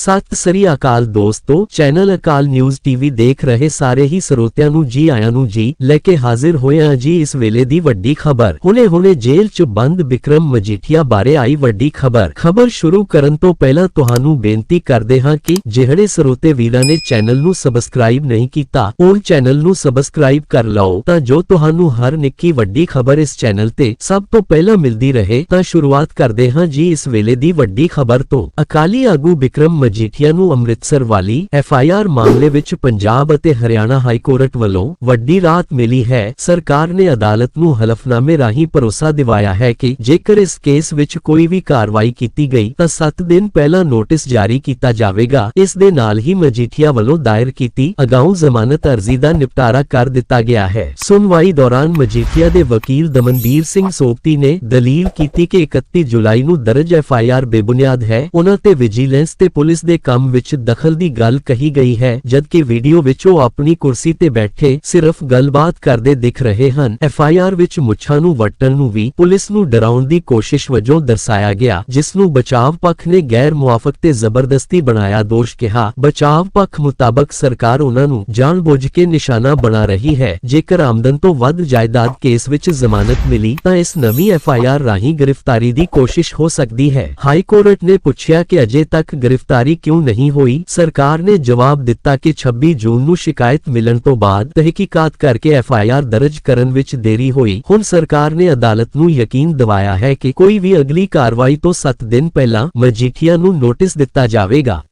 ਸਤਿ ਸ੍ਰੀ ਅਕਾਲ ਦੋਸਤੋ, ਚੈਨਲ ਅਕਾਲ news TV ਦੇਖ ਰਹੇ ਸਾਰੇ ਹੀ ਸਰੋਤਿਆਂ ਨੂੰ ਜੀ ਆਇਆਂ ਨੂੰ ਜੀ ਲੈ ਕੇ ਹਾਜ਼ਰ ਹੋਏ ਹਾਂ ਜੀ ਇਸ ਵੇਲੇ ਦੀ ਵੱਡੀ ਖਬਰ। ਹੁਣੇ-ਹੁਣੇ ਜੇਲ੍ਹ 'ਚ ਬੰਦ ਵਿਕਰਮ ਮਜੀਠੀਆ ਬਾਰੇ ਆਈ ਵੱਡੀ ਖਬਰ। ਖਬਰ ਸ਼ੁਰੂ ਕਰਨ ਤੋਂ ਪਹਿਲਾਂ ਤੁਹਾਨੂੰ ਬੇਨਤੀ ਕਰਦੇ ਹਾਂ ਕਿ ਜਿਹੜੇ ਸਰੋਤੇ ਵੀਰਾਂ ਨੇ ਚੈਨਲ ਨੂੰ ਸਬਸਕ੍ਰਾਈਬ ਨਹੀਂ ਕੀਤਾ, ਉਹ ਚੈਨਲ ਨੂੰ ਸਬਸਕ੍ਰਾਈਬ ਕਰ ਲਓ। ਤਾਂ ਜੋ ਤੁਹਾਨੂੰ ਹਰ ਨਿੱਕੀ ਵੱਡੀ ਖਬਰ ਇਸ ਚੈਨਲ ਤੇ ਸਭ ਤੋਂ ਪਹਿਲਾਂ ਮਿਲਦੀ ਰਹੇ, ਤਾਂ ਸ਼ੁਰੂਆਤ ਕਰਦੇ ਹਾਂ ਜੀ ਇਸ ਵੇਲੇ ਦੀ ਵੱਡੀ ਖਬਰ ਤੋਂ। ਅਕਾਲੀ ਆਗੂ ਵਿਕਰਮ ਮਜੀਠੀਆ ਨੂੰ ਅੰਮ੍ਰਿਤਸਰ ਵਾਲੀ ਐਫਆਈਆਰ ਮਾਮਲੇ ਵਿੱਚ ਪੰਜਾਬ ਅਤੇ ਹਰਿਆਣਾ ਹਾਈ ਕੋਰਟ ਵੱਲੋਂ ਵੱਡੀ ਰਾਹਤ ਮਿਲੀ ਹੈ। ਸਰਕਾਰ ਨੇ ਅਦਾਲਤ ਨੂੰ ਹਲਫਨਾਮੇ ਰਾਹੀਂ ਭਰੋਸਾ ਦਿਵਾਇਆ ਹੈ ਕਿ ਜੇਕਰ ਇਸ ਕੇਸ ਵਿੱਚ ਕੋਈ ਵੀ ਕਾਰਵਾਈ ਕੀਤੀ ਗਈ ਤਾਂ 7 ਦਿਨ ਪਹਿਲਾਂ ਨੋਟਿਸ ਜਾਰੀ ਕੀਤਾ ਜਾਵੇਗਾ। ਇਸ ਦੇ ਨਾਲ ਹੀ ਮਜੀਠੀਆ ਵੱਲੋਂ ਦਾਇਰ ਕੀਤੀ ਅਗਾਊਂ ਜ਼ਮਾਨਤ ਅਰਜ਼ੀ ਦਾ ਨਿਪਟਾਰਾ ਕਰ ਦਿੱਤਾ ਗਿਆ ਹੈ। ਸੁਣਵਾਈ ਦੌਰਾਨ ਮਜੀਠੀਆ ਦੇ ਵਕੀਲ ਦਮਨਵੀਰ ਸਿੰਘ ਸੋਪਤੀ ਨੇ ਦਲੀਲ ਕੀਤੀ ਕਿ 31 ਜੁਲਾਈ ਨੂੰ ਦਰਜ ਐਫਆਈਆਰ ਬੇਬੁਨਿਆਦ ਹੈ। ਉਹਨਾਂ ਤੇ ਵਿਜੀਲੈਂਸ ਤੇ ਪੁਲਿਸ ਦੇ ਕੰਮ ਵਿੱਚ ਦਖਲ ਦੀ ਗੱਲ ਕਹੀ ਗਈ ਹੈ, ਜਦਕਿ ਵੀਡੀਓ ਵਿੱਚ ਉਹ ਆਪਣੀ ਕੁਰਸੀ ਤੇ ਬੈਠੇ ਸਿਰਫ ਗੱਲਬਾਤ ਕਰਦੇ ਦਿਖ ਰਹੇ ਹਨ। ਐਫਆਈਆਰ ਵਿੱਚ ਮੁੱਛਾਂ ਨੂੰ ਵੱਟਣ ਨੂੰ ਵੀ ਪੁਲਿਸ ਨੂੰ ਡਰਾਉਣ ਦੀ ਕੋਸ਼ਿਸ਼ ਵਜੋਂ ਦਰਸਾਇਆ ਗਿਆ, ਜਿਸ ਨੂੰ ਬਚਾਵ ਪੱਖ ਨੇ ਗੈਰ ਮੁਆਫਕ ਤੇ ਜ਼ਬਰਦਸਤੀ ਬਣਾਇਆ ਦੋਸ਼ ਕਿਹਾ। ਬਚਾਵ ਪੱਖ ਮੁਤਾਬਕ ਸਰਕਾਰ ਉਹਨਾਂ ਨੂੰ ਜਾਣਬੁੱਝ ਕੇ ਨਿਸ਼ਾਨਾ ਬਣਾ ਰਹੀ ਹੈ। ਜੇਕਰ ਆਮਦਨ ਤੋਂ ਵੱਧ ਜਾਇਦਾਦ ਕੇਸ ਵਿੱਚ ਜ਼ਮਾਨਤ ਮਿਲੀ, ਤਾਂ ਇਸ ਨਵੀਂ ਐਫਆਈਆਰ ਰਾਹੀਂ ਗ੍ਰਿਫਤਾਰੀ ਦੀ ਕੋਸ਼ਿਸ਼ ਹੋ ਸਕਦੀ ਹੈ। ਹਾਈ ਕੋਰਟ ਨੇ ਪੁੱਛਿਆ ਕਿ ਅਜੇ ਤੱਕ ਗ੍ਰਿਫ਼ਤਾਰ ਕਿਉਂ ਨਹੀਂ ਹੋਈ? ਸਰਕਾਰ ਨੇ ਜਵਾਬ ਦਿੱਤਾ ਕਿ 26 ਜੂਨ ਨੂੰ ਸ਼ਿਕਾਇਤ ਮਿਲਣ ਤੋਂ ਬਾਅਦ ਤਹਿਕੀਕਾਤ ਕਰਕੇ ਐਫਆਈਆਰ ਦਰਜ ਕਰਨ ਵਿੱਚ ਦੇਰੀ ਹੋਈ। ਹੁਣ ਸਰਕਾਰ ਨੇ ਅਦਾਲਤ ਨੂੰ ਯਕੀਨ ਦਿਵਾਇਆ ਹੈ ਕਿ ਕੋਈ ਵੀ ਅਗਲੀ ਕਾਰਵਾਈ ਤੋਂ 7 ਦਿਨ ਪਹਿਲਾਂ ਮਜੀਠੀਆ ਨੂੰ ਨੋਟਿਸ ਦਿੱਤਾ ਜਾਵੇਗਾ।